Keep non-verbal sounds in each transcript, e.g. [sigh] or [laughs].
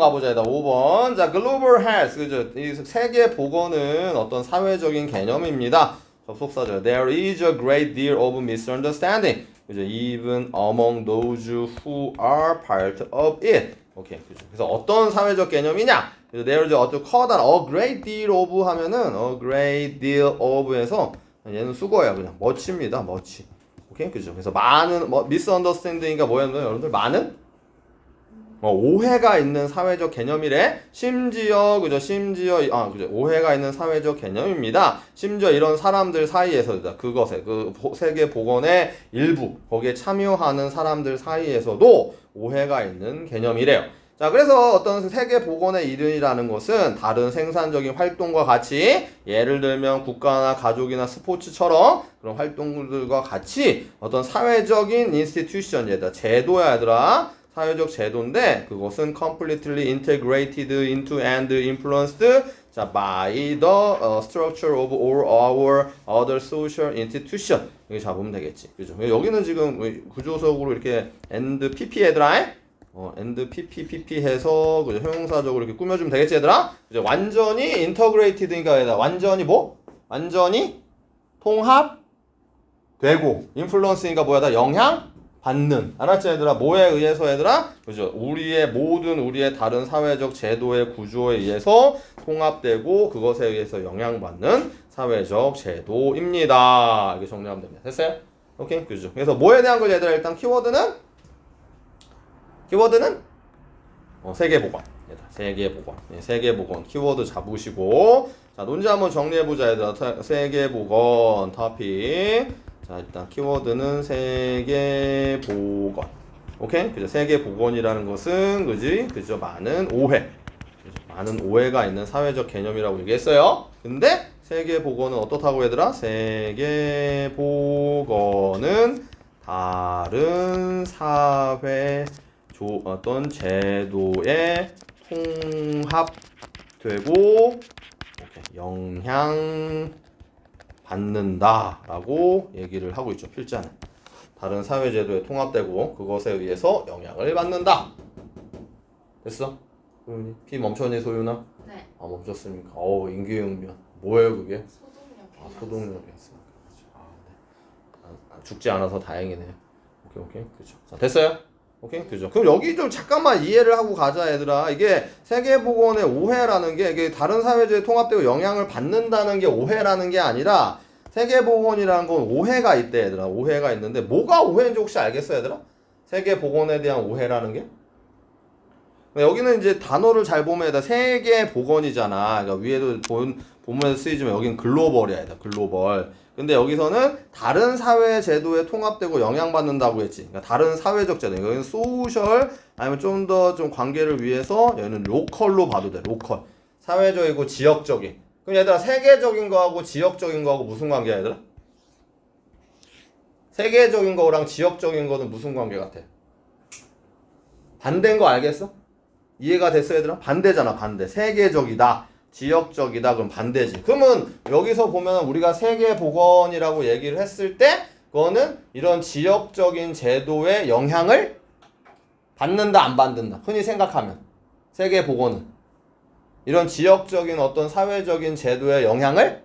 가보자. 일단 5번. 자, global health. 그죠? 이 세계 보건은 어떤 사회적인 개념입니다. 접속사죠. There is a great deal of misunderstanding. 그죠? Even among those who are part of it. 오케이. 그죠? 그래서 어떤 사회적 개념이냐? 그래서 there is 아주 커다란 a great deal of 하면은 a great deal of에서 얘는 수거예요. 그냥 멋입니다. 멋이. 오케이. 그죠? 그래서 많은 뭐 misunderstanding가 뭐였나요? 여러분들 많은 어, 오해가 있는 사회적 개념이래. 심지어 그죠? 심지어 아 그죠? 오해가 있는 사회적 개념입니다. 심지어 이런 사람들 사이에서도 그것에 그 보- 세계 복원의 일부 거기에 참여하는 사람들 사이에서도 오해가 있는 개념이래요. 자, 그래서 어떤 세계 복원의 일이라는 것은 다른 생산적인 활동과 같이 예를 들면 국가나 가족이나 스포츠처럼 그런 활동들과 같이 어떤 사회적인 인스티튜션 얘들아 제도야 얘들아 사회적 제도인데 그것은 completely integrated into and influenced 자 by the uh, structure of all our other social institution. 여기 잡으면 되겠지. 그죠? 여기는 지금 이 구조적으로 이렇게 and pp 얘들아. 어 and pp pp 해서 그죠? 형용사적으로 이렇게 꾸며주면 되겠지 얘들아? 그죠? 완전히 인터그레이티드니까 얘들아? 완전히 뭐? 완전히 통합 되고 인플루언스니까 뭐야 다 영향 받는. 알았지 얘들아? 뭐에 의해서 얘들아? 그죠? 우리의 모든 우리의 다른 사회적 제도의 구조에 의해서 통합되고 그것에 의해서 영향받는 사회적 제도입니다. 이렇게 정리하면 됩니다. 됐어요? 오케이? 그죠? 그래서 뭐에 대한 걸 얘들아 일단 키워드는? 키워드는? 어, 세계보건. 얘들아 세계보건. 네, 세계보건 키워드 잡으시고. 자 논지 한번 정리해보자 얘들아. 타- 세계보건 토픽 자 일단 키워드는 세계 보건. 오케이? 그죠? 세계 보건이라는 것은 그지? 그죠? 많은 오해. 그죠? 많은 오해가 있는 사회적 개념이라고 얘기했어요. 근데 세계 보건은 어떻다고 얘들아? 세계 보건은 다른 사회 조, 어떤 제도에 통합되고 오케이, 영향 받는다라고 얘기를 하고 있죠 필자는 다른 사회 제도에 통합되고 그것에 의해서 영향을 받는다 됐어? 소윤이 피 멈췄니 소윤아? 네. 아 멈췄습니까? 어우 인기응변 뭐예요 그게? 소독력. 아 소독력이었습니까? 아, 네. 아, 아, 죽지 않아서 다행이네요. 오케이 오케이 그죠. 자 됐어요? 오케이 그죠. 그럼 여기 좀 잠깐만 이해를 하고 가자 얘들아. 이게 세계보건의 오해라는 게 이게 다른 사회제에 통합되고 영향을 받는다는 게 오해라는 게 아니라 세계보건이라는 건 오해가 있대 얘들아. 오해가 있는데 뭐가 오해인지 혹시 알겠어 얘들아? 세계보건에 대한 오해라는 게? 근데 여기는 이제 단어를 잘 보면 얘들아 세계 보건이잖아. 그러니까 위에도 본 본문에서 쓰이지만 여긴 글로벌이야, 얘들아. 글로벌. 근데 여기서는 다른 사회 제도에 통합되고 영향받는다고 했지. 그러니까 다른 사회적 제도. 여기는 소셜 아니면 좀 더좀 관계를 위해서 얘는 로컬로 봐도 돼. 로컬. 사회적이고 지역적인. 그럼 얘들아 세계적인 거하고 지역적인 거하고 무슨 관계야, 얘들아? 세계적인 거랑 지역적인 거는 무슨 관계 같아? 반대인 거 알겠어? 이해가 됐어 얘들아? 반대잖아 반대. 세계적이다. 지역적이다. 그럼 반대지. 그러면 여기서 보면 우리가 세계보건이라고 얘기를 했을 때 그거는 이런 지역적인 제도에 영향을 받는다 안 받는다? 흔히 생각하면. 세계보건은. 이런 지역적인 어떤 사회적인 제도에 영향을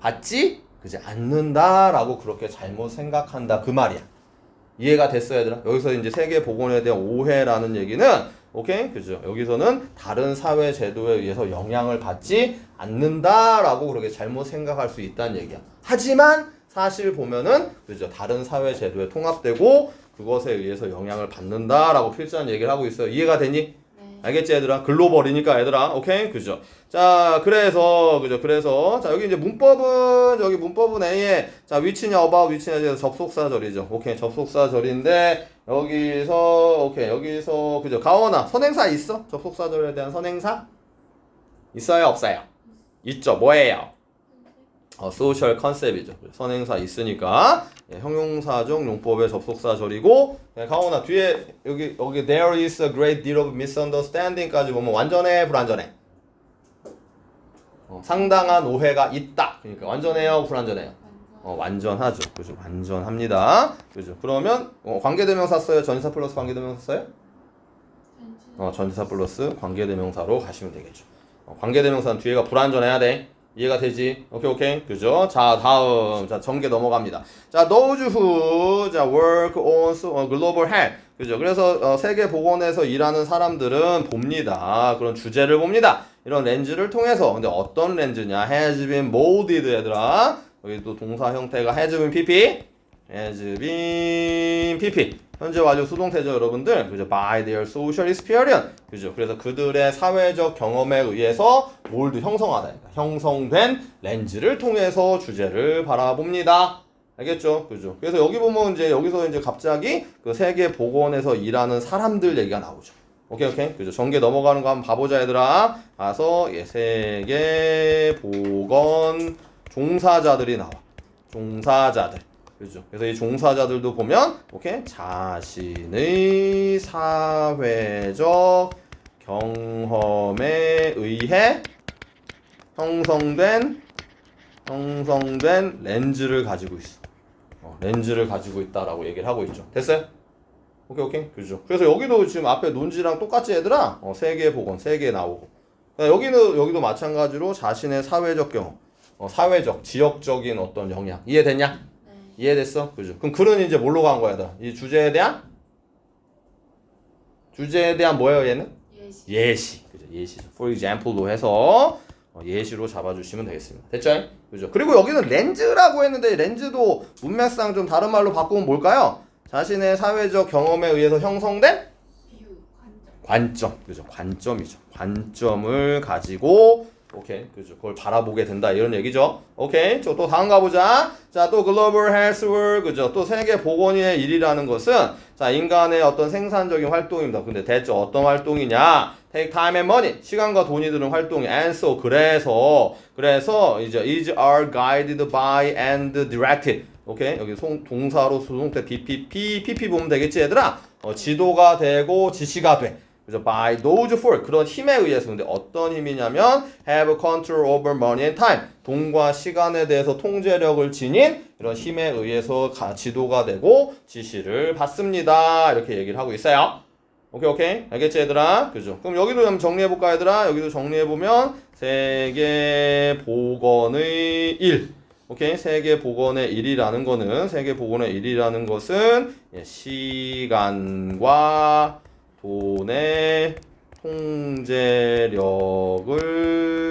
받지 그지 않는다라고 그렇게 잘못 생각한다. 그 말이야. 이해가 됐어요, 얘들아? 여기서 이제 세계 복원에 대한 오해라는 얘기는 오케이? 그죠? 여기서는 다른 사회 제도에 의해서 영향을 받지 않는다라고 그렇게 잘못 생각할 수 있다는 얘기야. 하지만 사실 보면은 그죠? 다른 사회 제도에 통합되고 그것에 의해서 영향을 받는다라고 필자는 얘기를 하고 있어요. 이해가 되니? 네. 알겠지 얘들아? 글로벌이니까 얘들아. 오케이? 그죠? 자, 그래서 그죠? 그래서 자, 여기 이제 문법은 여기 문법은 A에 자, 위치냐 about 위치냐 이제 접속사절이죠. 오케이. 접속사절인데 여기서 오케이. 여기서 그죠? 가원아. 선행사 있어? 접속사절에 대한 선행사? 있어요, 없어요? 있죠. 뭐예요? 어, 소셜 컨셉이죠. 선행사 있으니까 예, 형용사적 용법의 접속사절이고 예, 가온아 뒤에 여기 여기 there is a great deal of misunderstanding까지 보면 완전해 불완전해? 어, 상당한 오해가 있다. 그러니까 완전해요, 불완전해요? 완전. 어, 완전하죠. 그죠? 완전합니다. 그죠? 그러면 어, 관계대명사 써요? 전치사 플러스 관계대명사 써요? 어, 전치사 플러스 관계대명사로 가시면 되겠죠. 어, 관계대명사는 뒤에가 불완전해야 돼. 이해가 되지? 오케이 오케이 그죠? 자 다음 자 전개 넘어갑니다. 자 those who 자 work on 어, global health 그죠? 그래서 어, 세계 보건에서 일하는 사람들은 봅니다. 그런 주제를 봅니다. 이런 렌즈를 통해서 근데 어떤 렌즈냐? has been molded 얘들아 여기 또 동사 형태가 has been pp has been pp 현재 완료 수동태죠 여러분들. 그죠? By their social experience. 그죠? 그래서 그들의 사회적 경험에 의해서 몰드 형성하다. 형성된 렌즈를 통해서 주제를 바라봅니다. 알겠죠? 그죠? 그래서 여기 보면 이제 여기서 이제 갑자기 그 세계 복원에서 일하는 사람들 얘기가 나오죠. 오케이 오케이. 그죠? 전개 넘어가는 거 한번 봐보자 얘들아. 가서 예, 세계 복원 종사자들이 나와. 종사자들 그죠? 그래서 이 종사자들도 보면 오케이? 자신의 사회적 경험에 의해 형성된 형성된 렌즈를 가지고 있어. 어, 렌즈를 가지고 있다라고 얘기를 하고 있죠. 됐어요? 오케이 오케이. 그죠? 그래서 여기도 지금 앞에 논지랑 똑같이 얘들아 어, 세개 복원 세개 나오고. 그러니까 여기는 여기도 마찬가지로 자신의 사회적 경험 어, 사회적 지역적인 어떤 영향. 이해됐냐? 네. 이해됐어? 그죠? 그럼 글은 이제 뭘로 간 거야, 얘들아? 이 주제에 대한? 주제에 대한 뭐예요, 얘는? 예시. 예시. 그죠? 예시. For example로 해서 어, 예시로 잡아주시면 되겠습니다. 됐죠? 그죠? 그리고 여기는 렌즈라고 했는데 렌즈도 문맥상 좀 다른 말로 바꾸면 뭘까요? 자신의 사회적 경험에 의해서 형성된. 관점. 그죠? 관점이죠. 관점을 가지고 오케이. 그죠? 그걸 바라보게 된다. 이런 얘기죠. 오케이. 저 또 다음 가보자. 자, 또 글로벌 헬스월 그죠? 또 세계 보건의 일이라는 것은 자, 인간의 어떤 생산적인 활동입니다. 근데 대체 어떤 활동이냐? take time and money. 시간과 돈이 드는 활동이 and so 그래서 그래서 이제 is are guided by and directed. 오케이. 여기 송, 동사로 수동태 DPP, PP 보면 되겠지, 얘들아? 어, 지도가 되고 지시가 돼. 그래서 by those for 그런 힘에 의해서 근데 어떤 힘이냐면 have control over money and time 돈과 시간에 대해서 통제력을 지닌 이런 힘에 의해서 가, 지도가 되고 지시를 받습니다. 이렇게 얘기를 하고 있어요. 오케이 오케이. 알겠지 얘들아? 그죠? 그럼 여기도 한번 정리해 볼까 얘들아? 여기도 정리해 보면 세계 보건의 일. 오케이? 세계 보건의 일이라는 거는 세계 보건의 일이라는 것은 예, 시간과 돈의 통제력을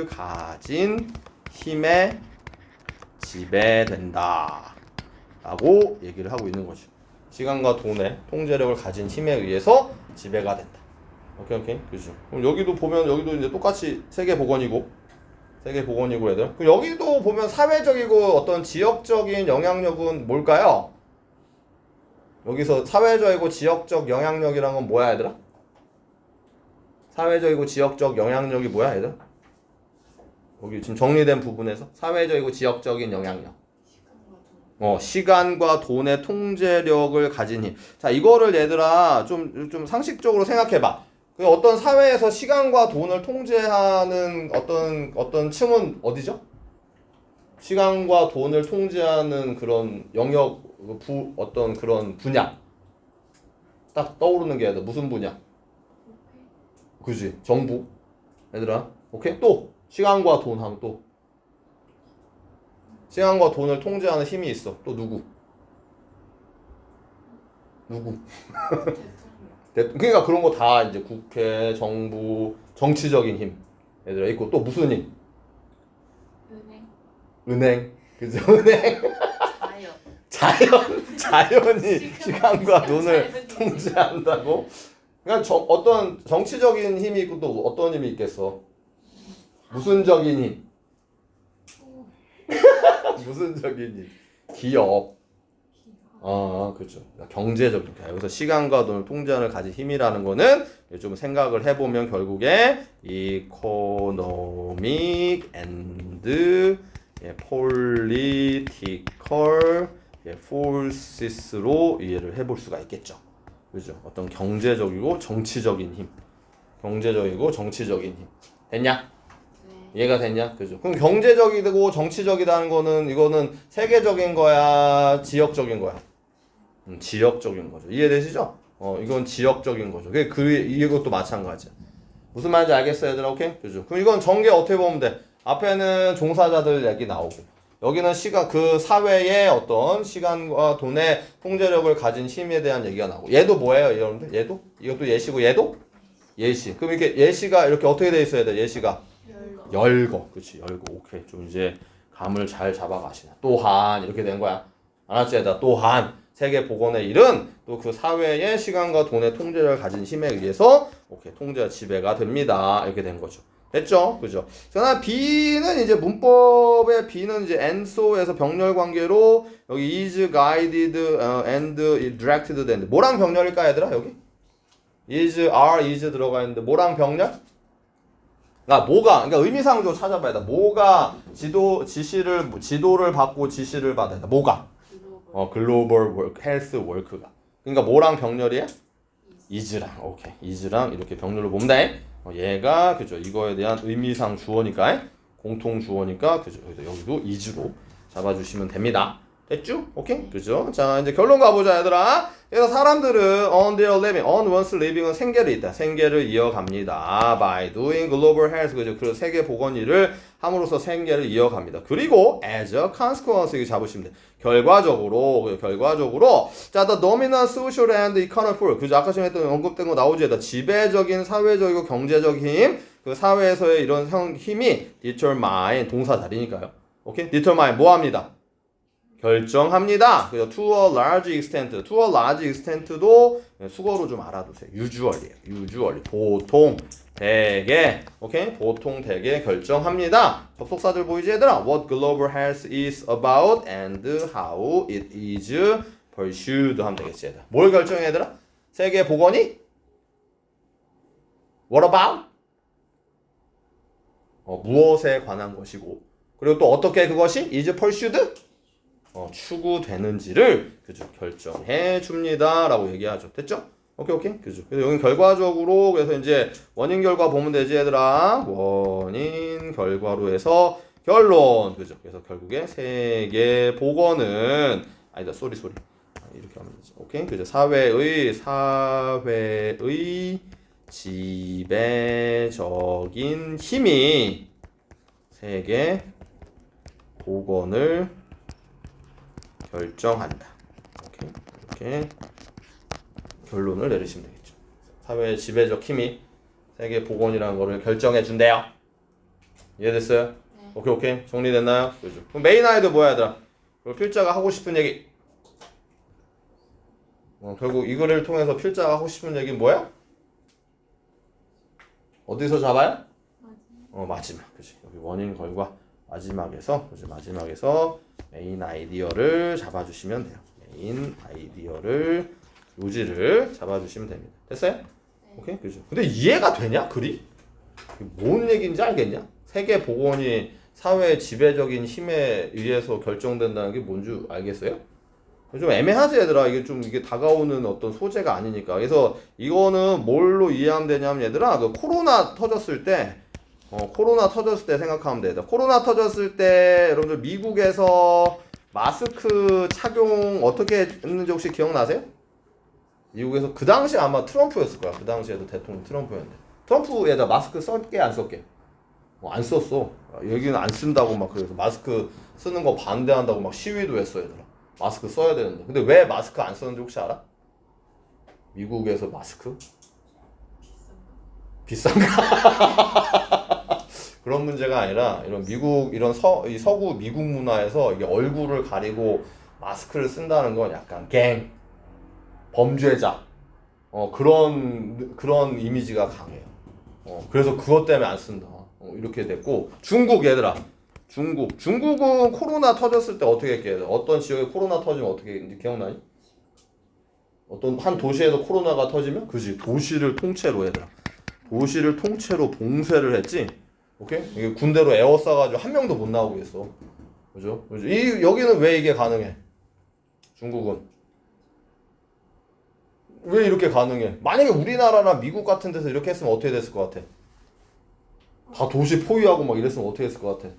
가진 힘에 지배된다. 라고 얘기를 하고 있는 거죠. 시간과 돈의 통제력을 가진 힘에 의해서 지배가 된다. 오케이, 오케이. 그죠. 그럼 여기도 보면 여기도 이제 똑같이 세계 보건이고, 세계 보건이고 애들. 그럼 여기도 보면 사회적이고 어떤 지역적인 영향력은 뭘까요? 여기서 사회적이고 지역적 영향력이란 건 뭐야 얘들아? 사회적이고 지역적 영향력이 뭐야 얘들? 여기 지금 정리된 부분에서 사회적이고 지역적인 영향력. 어, 시간과 돈의 통제력을 가진 힘. 자, 이거를 얘들아 좀, 좀 상식적으로 생각해봐. 그 어떤 사회에서 시간과 돈을 통제하는 어떤, 어떤 층은 어디죠? 시간과 돈을 통제하는 그런 영역, 그 부, 어떤 그런 분야. 딱 떠오르는 게 무슨 분야? 그지? 정부. 얘들아. 오케이? 또, 시간과 돈 하면 또. 시간과 돈을 통제하는 힘이 있어. 또 누구? 누구? [laughs] 그러니까 그런 거 다 이제 국회, 정부, 정치적인 힘. 얘들아 있고 또 무슨 힘? 은행. 은행. 그죠? [laughs] 은행. 자연. 자연, 자연이 시간- 시간과 돈을. 통제한다고? 그러니까 저, 어떤 정치적인 힘이 있고 또 어떤 힘이 있겠어? 무슨적인 힘? [laughs] 무슨적인 힘? 기업. 아, 그렇죠. 경제적 여기서 시간과 돈을 통제하는 가진 힘이라는 거는 좀 생각을 해보면 결국에 economic and 예, political 예, forces로 이해를 해볼 수가 있겠죠. 그죠? 어떤 경제적이고 정치적인 힘, 경제적이고 정치적인 힘 됐냐? 네. 이해가 됐냐? 그죠? 그럼 경제적이고 정치적이라는 거는 이거는 세계적인 거야, 지역적인 거야? 음, 지역적인 거죠. 이해되시죠? 어 이건 지역적인 거죠. 그 그- 이것도 마찬가지야. 무슨 말인지 알겠어요, 얘들아? 오케이? 그죠? 그럼 이건 전개 어떻게 보면 돼? 앞에는 종사자들 얘기 나오고 여기는 시간 그 사회의 어떤 시간과 돈의 통제력을 가진 힘에 대한 얘기가 나오고 얘도 뭐예요, 여러분들? 얘도? 이것도 예시고 얘도 예시. 그럼 이렇게 예시가 이렇게 어떻게 돼 있어야 돼? 예시가 열거. 열거. 그렇지. 열거. 오케이. 좀 이제 감을 잘 잡아가시나. 또한 이렇게 된 거야. 알았지? 얘들아? 또한 세계 복원의 일은 또 그 사회의 시간과 돈의 통제를 가진 힘에 의해서 오케이 통제가 지배가 됩니다. 이렇게 된 거죠. 됐죠? 그죠? 그러나 B는 이제 문법의 B는 이제 and so에서 병렬 관계로 여기 is guided 어, and directed 된데 뭐랑 병렬일까 얘들아 여기? is are is 들어가 있는데 뭐랑 병렬? 아 뭐가 그러니까 의미상으로 찾아봐야 돼. 뭐가 지도 지시를 지도를 받고 지시를 받아야 돼. 뭐가? 어 글로벌 워크 헬스 워크가. 그러니까 뭐랑 병렬이야? is랑 오케이 is랑 이렇게 병렬로 돼. 어, 얘가 그죠 이거에 대한 의미상 주어니까 공통 주어니까 그죠 여기도 is로 잡아주시면 됩니다. 됐죠? 오케이 그죠? 자 이제 결론 가보자 얘들아. 그래서 사람들은 on their living, on one's living은 생계를 있다. 생계를 이어갑니다. by doing global health 그죠? 그 세계 보건 일을 함으로써 생계를 이어갑니다. 그리고 as a consequence 이거 잡으시면 돼. 결과적으로 그 결과적으로 자 the dominant social and economic force 그죠? 아까 전에 했던 언급된 거 나오지? 다 지배적인 사회적이고 경제적 힘, 그 사회에서의 이런 형- 힘이 determine 동사 자리니까요. 오케이? determine 뭐 합니다? 결정합니다. 그죠? to a large extent, to a large extent도 수거로 좀 알아두세요. usually예요. usually 보통 대개 오케이 보통 대개 결정합니다. 접속사들 보이지 얘들아? What global health is about and how it is pursued 하면 되겠지 얘들아. 뭘 결정해 얘들아? 세계 보건이 What about? 어, 무엇에 관한 것이고 그리고 또 어떻게 그것이 is pursued? 어, 추구되는지를 그죠 결정해 줍니다라고 얘기하죠. 됐죠? 오케이 오케이 그죠. 그래서 여기 결과적으로 그래서 이제 원인 결과 보면 되지 얘들아. 원인 결과로 해서 결론 그죠. 그래서 결국에 세계 복원은 아니다 쏘리 쏘리 아, 이렇게 하면 되지. 오케이 그죠. 사회의 사회의 지배적인 힘이 세계 복원을 결정한다. 오케이. 이렇게 결론을 내리시면 되겠죠. 사회의 지배적 힘이 세계 복원이라는 거를 결정해 준대요. 이해됐어요? 네. 오케이 오케이 정리됐나요? 그죠. 그럼 메인 아이드 뭐야 얘들아? 그리고 필자가 하고 싶은 얘기. 어, 결국 이 글을 통해서 필자가 하고 싶은 얘기 뭐야? 어디서 잡아요? 어 마지막 그지 여기 원인 결과 마지막에서 마지막에서 메인 아이디어를 잡아주시면 돼요. 메인 아이디어를 요지를 잡아주시면 됩니다. 됐어요? 오케이 그죠. 근데 이해가 되냐 글이? 뭔 얘기인지 알겠냐? 세계 복원이 사회 지배적인 힘에 의해서 결정된다는 게 뭔지 알겠어요? 좀 애매하지 얘들아. 이게 좀 이게 다가오는 어떤 소재가 아니니까. 그래서 이거는 뭘로 이해하면 되냐면 얘들아 그 코로나 터졌을 때 어, 코로나 터졌을 때 생각하면 돼요. 코로나 터졌을 때 여러분들 미국에서 마스크 착용 어떻게 했는지 혹시 기억나세요? 미국에서 그 당시 아마 트럼프였을 거야. 그 당시에도 대통령 트럼프였는데. 트럼프에다 마스크 썼게 안 썼게? 어, 안 썼어. 여기는 안 쓴다고 막 그래서 마스크 쓰는 거 반대한다고 막 시위도 했어 얘들아. 마스크 써야 되는데. 근데 왜 마스크 안 썼는지 혹시 알아? 미국에서 마스크? 비싼가? [laughs] 그런 문제가 아니라 이런 미국 이런 서, 이 서구 미국 문화에서 이게 얼굴을 가리고 마스크를 쓴다는 건 약간 갱 범죄자 어 그런 그런 이미지가 강해요. 어 그래서 그것 때문에 안 쓴다. 어, 이렇게 됐고 중국 얘들아 중국 중국은 코로나 터졌을 때 어떻게 했게 어떤 지역에 코로나 터지면 어떻게 했는지 기억나니? 어떤 한 도시에서 코로나가 터지면 그지 도시를 통째로 얘들아 도시를 통째로 봉쇄를 했지. 오케이? 이게 군대로 에워싸가지고 한 명도 못 나오게 했어. 그죠? 그죠? 이 여기는 왜 이게 가능해? 중국은 왜 이렇게 가능해? 만약에 우리나라나 미국 같은 데서 이렇게 했으면 어떻게 됐을 것 같아? 다 도시 포위하고 막 이랬으면 어떻게 했을 것 같아?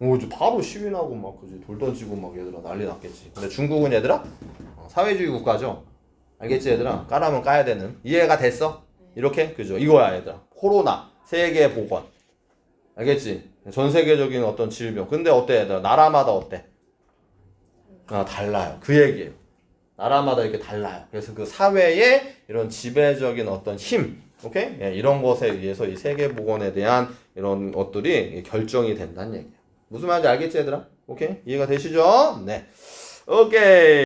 어, 이제 바로 시위 나고 막 그지 돌 던지고 막 얘들아 난리 났겠지. 근데 중국은 얘들아 어, 사회주의 국가죠. 알겠지 얘들아? 까라면 까야 되는 이해가 됐어? 이렇게 그죠? 이거야 얘들아. 코로나 세계 보건 알겠지? 전 세계적인 어떤 질병. 근데 어때? 나라마다 어때? 아 달라요. 그 얘기예요. 나라마다 이렇게 달라요. 그래서 그 사회의 이런 지배적인 어떤 힘, 오케이? 예, 이런 것에 의해서 이 세계 보건에 대한 이런 것들이 결정이 된다는 얘기예요. 무슨 말인지 알겠지 얘들아? 오케이? 이해가 되시죠? 네. 오케이.